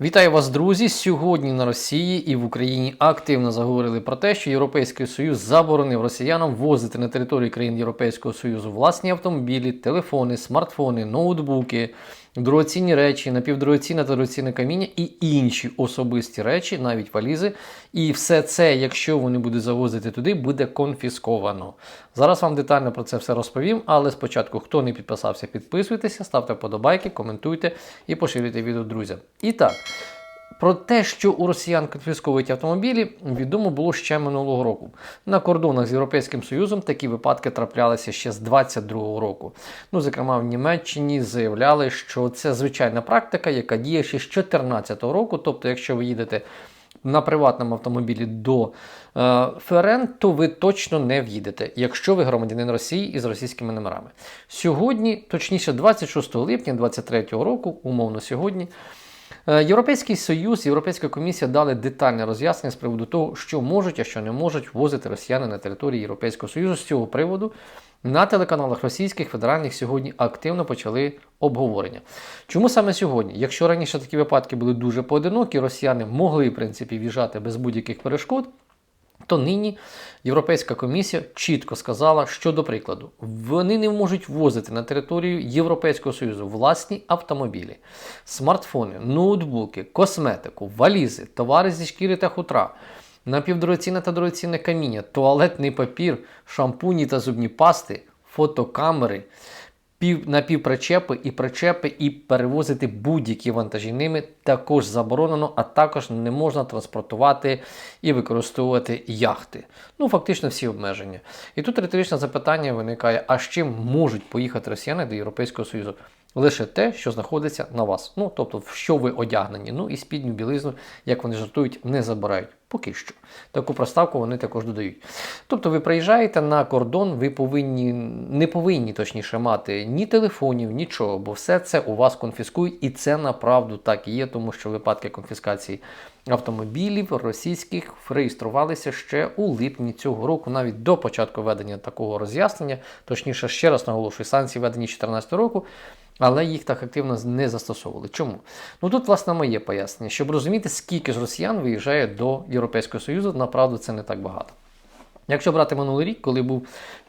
Вітаю вас, друзі! Сьогодні на Росії і в Україні активно заговорили про те, що Європейський Союз заборонив росіянам возити на територію країн Європейського Союзу власні автомобілі, телефони, смартфони, ноутбуки, дорогоцінні речі, напівдорогоцінне та дорогоцінне каміння і інші особисті речі, навіть валізи. І все це, якщо вони будуть завозити туди, буде конфісковано. Зараз вам детально про це все розповім, але спочатку, хто не підписався, підписуйтеся, ставте вподобайки, коментуйте і поширюйте відео друзям. І так. Про те, що у росіян конфісковують автомобілі, відомо було ще минулого року. На кордонах з Європейським Союзом такі випадки траплялися ще з 22-го року. Ну, зокрема, в Німеччині заявляли, що це звичайна практика, яка діє ще з 2014 року. Тобто, якщо ви їдете на приватному автомобілі до е, ФРН, то ви точно не в'їдете, якщо ви громадянин Росії із російськими номерами. Сьогодні, точніше, 26 липня 2023 року, умовно сьогодні. Е, Європейський Союз, Європейська комісія дали детальне роз'яснення з приводу того, що можуть, а що не можуть ввозити росіяни на території Європейського Союзу. З цього приводу на телеканалах російських федеральних сьогодні активно почали обговорення. Чому саме сьогодні? Якщо раніше такі випадки були дуже поодинокі, росіяни могли в принципі в'їжджати без будь-яких перешкод. То нині Європейська комісія чітко сказала, що до прикладу, вони не можуть ввозити на територію Європейського Союзу власні автомобілі, смартфони, ноутбуки, косметику, валізи, товари зі шкіри та хутра, напівдорогоцінне та дорогоцінне каміння, туалетний папір, шампуні та зубні пасти, фотокамери, пів, напівпричепи і причепи, і перевозити будь-які вантажі ними також заборонено, а також не можна транспортувати і використовувати яхти. Ну, фактично всі обмеження. І тут риторичне запитання виникає: а з чим можуть поїхати росіяни до Європейського Союзу? Лише те, що знаходиться на вас. Ну, тобто, в що ви одягнені. Ну і спідню білизну, як вони жартують, не забирають. Поки що. Таку проставку вони також додають. Тобто ви приїжджаєте на кордон, ви повинні, не повинні точніше мати ні телефонів, нічого, бо все це у вас конфіскують, і це направду так і є, тому що випадки конфіскації автомобілів російських реєструвалися ще у липні цього року, навіть до початку ведення такого роз'яснення, точніше, ще раз наголошую, санкції введені 2014 року. Але їх так активно не застосовували. Чому? Ну тут, власне, моє пояснення, щоб розуміти, скільки ж росіян виїжджає до Європейського Союзу, направду це не так багато. Якщо брати минулий рік, коли був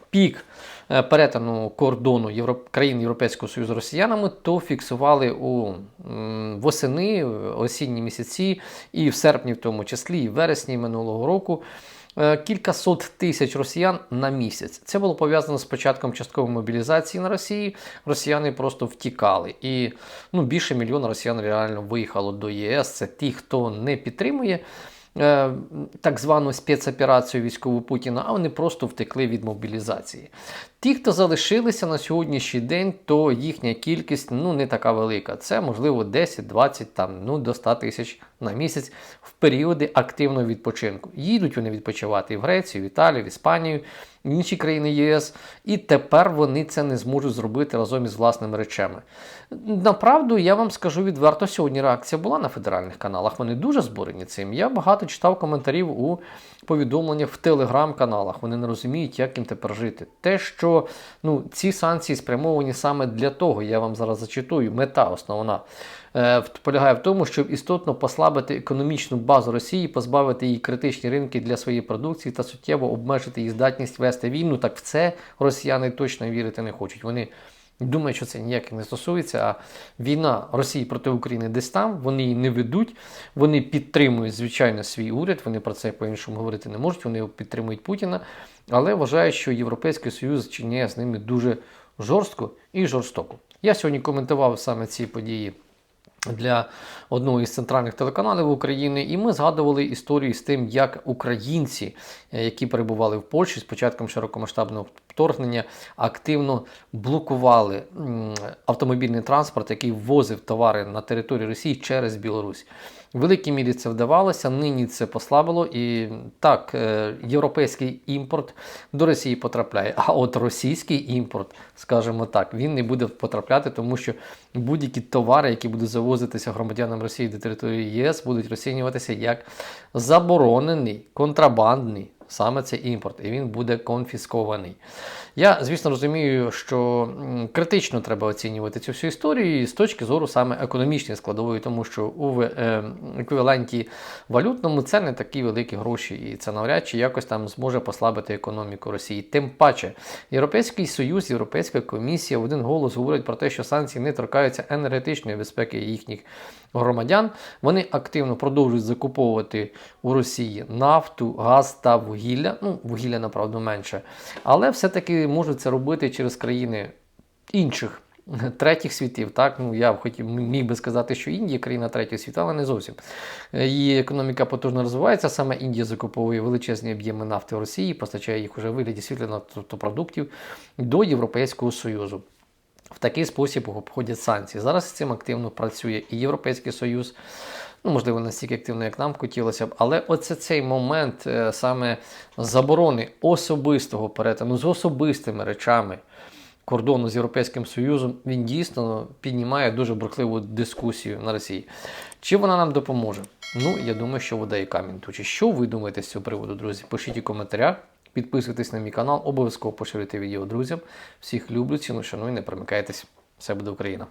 пік е, перетину кордону Європ... країн Європейського Союзу росіянами, то фіксували у восени, осінні місяці, і в серпні, в тому числі, і в вересні минулого року. Е, Кількасот тисяч росіян на місяць. Це було пов'язано з початком часткової мобілізації на Росії. Росіяни просто втікали. І ну, більше мільйона росіян реально виїхало до ЄС. Це ті, хто не підтримує так звану спецоперацію військову Путіна, а вони просто втекли від мобілізації. Ті, хто залишилися на сьогоднішній день, то їхня кількість ну, не така велика. Це можливо 10-20 там, ну, до 100 тисяч на місяць в періоди активного відпочинку. Їдуть вони відпочивати в Грецію, в Італію, в Іспанію, в інші країни ЄС, і тепер вони це не зможуть зробити разом із власними речами. Направду, я вам скажу відверто, сьогодні реакція була на федеральних каналах. Вони дуже збурені цим. Я багато читав коментарів у повідомленнях в телеграм-каналах. Вони не розуміють, як їм тепер жити. Те, що ну, ці санкції спрямовані саме для того, я вам зараз зачитую, мета основна. е, Полягає в тому, щоб істотно послабити економічну базу Росії, позбавити її критичні ринки для своєї продукції та суттєво обмежити її здатність вести війну. Так в це росіяни точно вірити не хочуть. Вони думають, що це ніяк не стосується. А війна Росії проти України десь там, вони її не ведуть, вони підтримують, звичайно, свій уряд. Вони про це по-іншому говорити не можуть. Вони підтримують Путіна, але вважають, що Європейський Союз чиняє з ними дуже жорстко і жорстоко. Я сьогодні коментував саме ці події для одного із центральних телеканалів України, і ми згадували історію з тим, як українці, е, які перебували в Польщі з початком широкомасштабного вторгнення, активно блокували автомобільний транспорт, який ввозив товари на територію Росії через Білорусь. В великій мірі це вдавалося, нині це послабило. І так, е, європейський імпорт до Росії потрапляє. А от російський імпорт, скажімо так, він не буде потрапляти, тому що будь-які товари, які будуть завозитися громадянам Росії до території ЄС, будуть розцінюватися як заборонений, контрабандний. Саме цей імпорт, і він буде конфіскований. Я, звісно, розумію, що критично треба оцінювати цю всю історію з точки зору саме економічної складової, тому що у е, еквіваленті валютному це не такі великі гроші, і це навряд чи якось там зможе послабити економіку Росії. Тим паче, Європейський Союз, Європейська комісія в один голос говорять про те, що санкції не торкаються енергетичної безпеки їхніх громадян. Вони активно продовжують закуповувати у Росії нафту, газ та вугілля. Ну, вугілля, направду, менше. Але все-таки можуть це робити через країни інших. Третіх світів, так ну я хотів міг би сказати, що Індія країна третього світу, але не зовсім. Е, Її економіка потужно розвивається. Саме Індія закуповує величезні об'єми нафти в Росії, постачає їх уже в вигляді світлих нафтопродуктів до Європейського Союзу. В такий спосіб обходять санкції. Зараз з цим активно працює і Європейський Союз. Ну, можливо, настільки активно, як нам хотілося б, але оце цей момент е, саме заборони особистого перетину з особистими речами кордону з Європейським Союзом, він дійсно піднімає дуже бурхливу дискусію на Росії. Чи вона нам допоможе? Ну, я думаю, що вода і камінь точить. Що ви думаєте з цього приводу, друзі? Пишіть у коментарях. Підписуйтесь на мій канал, обов'язково поширюйте відео друзям. Всіх люблю, ціну, шаную, не примикайтесь. Все буде Україна!